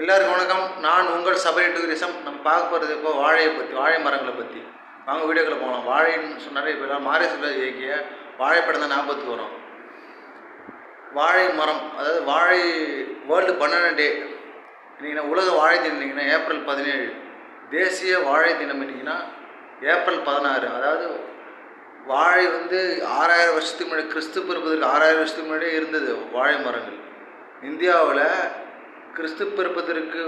எல்லாருக்கும் வணக்கம். நான் உங்கள் சபரி டூரிசம். நம்ம பார்க்க போகிறது இப்போ வாழையை பற்றி வாழை மரங்களை பற்றி வாங்க வீடியோக்களை போகலாம் வாழைன்னு சொன்னாலே இப்போ எல்லாம் மாரிய சுந்தர் இயக்கிய வாழைப்படம் தான் ஞாபகத்துக்கு வரும். வாழை மரம் அதாவது வாழை வேர்ல்டு பனானா டே இன்றைக்கினா உலக வாழை தினம் இன்னைக்குன்னா ஏப்ரல் பதினேழு. தேசிய வாழை தினம் இன்னைக்குன்னா ஏப்ரல் பதினாறு. அதாவது வாழை வந்து ஆறாயிரம் வருஷத்துக்கு முன்னாடி கிறிஸ்து பிறப்பதற்கு ஆறாயிரம் வருஷத்துக்கு முன்னாடியே இருந்தது வாழை மரங்கள். இந்தியாவில் கிறிஸ்து பிறப்பதற்கு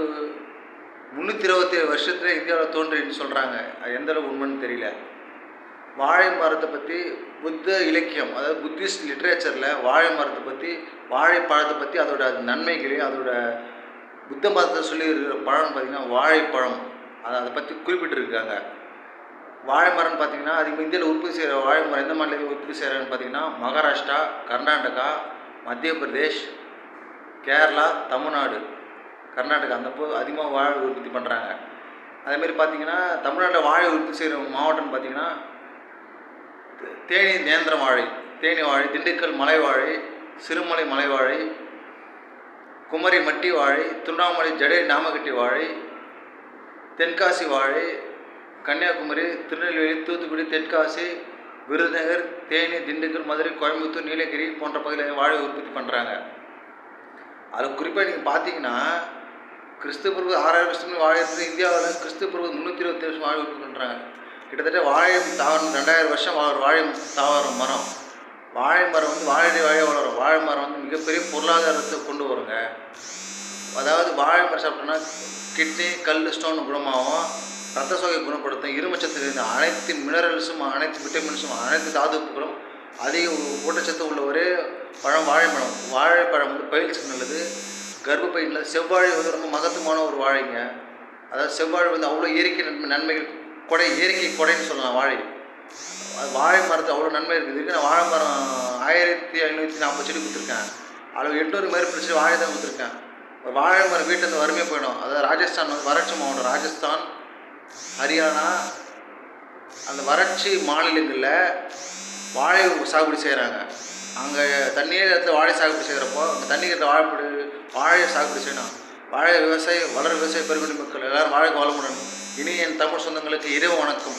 முந்நூற்றி இருபத்தேழு வருஷத்தில் இந்தியாவில் தோன்றின்னு சொல்கிறாங்க அது எந்த அளவு உண்மைன்னு தெரியல. வாழை மரத்தை பற்றி புத்த இலக்கியம் அதாவது புத்திஸ்ட் லிட்ரேச்சரில் வாழை மரத்தை பற்றி வாழைப்பழத்தை பற்றி அதோட நன்மைகளையும் அதோட புத்த மதத்தை சொல்லி இருக்கிற பழம்னு பார்த்திங்கன்னா வாழைப்பழம். அதை அதை பற்றி குறிப்பிட்டிருக்காங்க. வாழை மரம்னு பார்த்தீங்கன்னா அதிகமாக இந்தியாவில் உற்பத்தி செய்கிற வாழை மரம் எந்த மாநிலத்தில் உற்பத்தி செய்கிறாங்கன்னு பார்த்தீங்கன்னா மகாராஷ்டிரா கர்நாடகா மத்திய பிரதேஷ் கேரளா தமிழ்நாடு கர்நாடகா அந்த போ அதிகமாக வாழை உற்பத்தி பண்ணுறாங்க அதேமாரி பார்த்தீங்கன்னா தமிழ்நாட்டில் வாழை உற்பத்தி செய்கிற மாவட்டம்னு பார்த்தீங்கன்னா தேனி நேந்திரம் வாழை தேனி வாழை திண்டுக்கல் மலை வாழை சிறுமலை மலை வாழை குமரி மட்டி வாழை திருவண்ணாமலை ஜடை நாமக்கட்டி வாழை தென்காசி வாழை கன்னியாகுமரி திருநெல்வேலி தூத்துக்குடி தென்காசி விருதுநகர் தேனி திண்டுக்கல் மதுரை கோயம்புத்தூர் நீலகிரி போன்ற பகுதிகளில் வாழை உற்பத்தி பண்ணுறாங்க அதில் குறிப்பாக நீங்கள் பார்த்தீங்கன்னா கிறிஸ்து பிறகு ஆறாயிரம் வருஷம் வாழை இந்தியாவில் கிறிஸ்து பிறகு முந்நூற்றி இருபத்தி வருஷம் வாழை பண்ணுறாங்க கிட்டத்தட்ட வாழை தாவரம் ரெண்டாயிரம் வருஷம் வாழ வாழை தாவரம் மரம். வாழை மரம் வந்து வாழை வாழை வளரும். வாழை மரம் வந்து மிகப்பெரிய பொருளாதாரத்தை கொண்டு வருங்க. அதாவது வாழை மரம் சாப்பிட்டோம்னா கிட்னி கல் ஸ்டோன் குணமாகும் ரத்த சோகை குணப்படுத்தும் இருமச்சத்து இருந்த அனைத்து மினரல்ஸும் அனைத்து விட்டமின்ஸும் அனைத்து தாதுப்புகளும் அதிக ஊட்டச்சத்து உள்ள ஒரு பழம் வாழைப்பழம். வாழைப்பழம் வந்து பயிற்சிக்கு நல்லது. கர்ப்பப்பை செவ்வாழை வந்து ரொம்ப மகத்துவமான ஒரு வாழைங்க. அதாவது செவ்வாழை வந்து அவ்வளோ இயற்கை நன்மை நன்மைகள் கொடை இயற்கை கொடைன்னு சொல்லலாம் வாழை. அது வாழை மரத்து அவ்வளோ நன்மை இருக்குது. இதுக்கு நான் வாழை மரம் ஆயிரத்தி ஐநூற்றி நாற்பது செடி கொடுத்துருக்கேன். அளவு எட்நூறு மாதிரி பிடிச்சி வாழை தான் கொடுத்துருக்கேன். ஒரு வாழை மரம் வீட்டிலேருந்து வறுமையாக போயிடும். அதாவது ராஜஸ்தான் வந்து வறட்சி மாவட்டம் ராஜஸ்தான் ஹரியானா. அந்த வறட்சி மாநிலங்களில் வாழை சாகுபடி செய்கிறாங்க அங்கே தண்ணியே இடத்துல வாழை சாகுபடி செய்கிறப்போ அங்கே தண்ணி இருக்கிற வாழைப்படி வாழை சாகுபடி செய்யணும். வாழை விவசாயி வளர விவசாய பெருங்குடி மக்கள் எல்லாரும் வாழைக்கு வளமுடன். இனி என் தமிழ் சொந்தங்களுக்கு இரவு வணக்கம்.